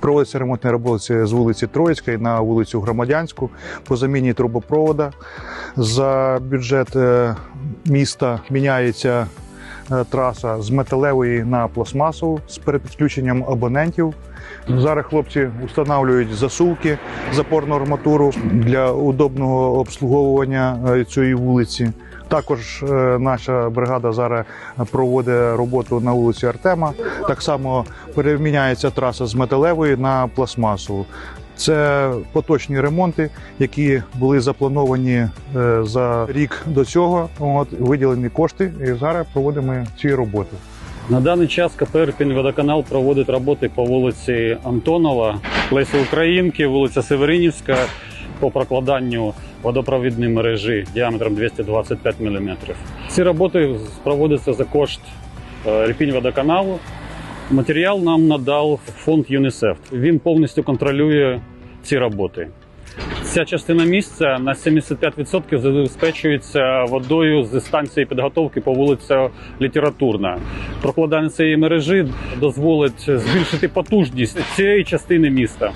Проводяться ремонтні роботи з вулиці Троїцької на вулицю Громадянську по заміні трубопровода. За бюджет е, міста міняється е, траса з металевої на пластмасову з перепідключенням абонентів. Зараз хлопці встановлюють засувки, запорну арматуру для удобного обслуговування е, цієї вулиці. Також е, наша бригада зараз проводить роботу на вулиці Артема. Так само переміняється траса з металевої на пластмасову. Це поточні ремонти, які були заплановані е, за рік до цього. От виділені кошти, і зараз проводимо ці роботи. На даний час КП «Ірпінь-Водоканал проводить роботи по вулиці Антонова, Лесі Українки, вулиця Северинівська по прокладанню водопровідної мережі діаметром 225 мм. Ці роботи проводяться за кошт е, «Ірпінь-Водоканалу. Матеріал нам надав фонд ЮНІСЕФ. Він повністю контролює ці роботи. Ця частина місця на 75% забезпечується водою зі станції підготовки по вулиці Літературна. Прокладання цієї мережі дозволить збільшити потужність цієї частини міста.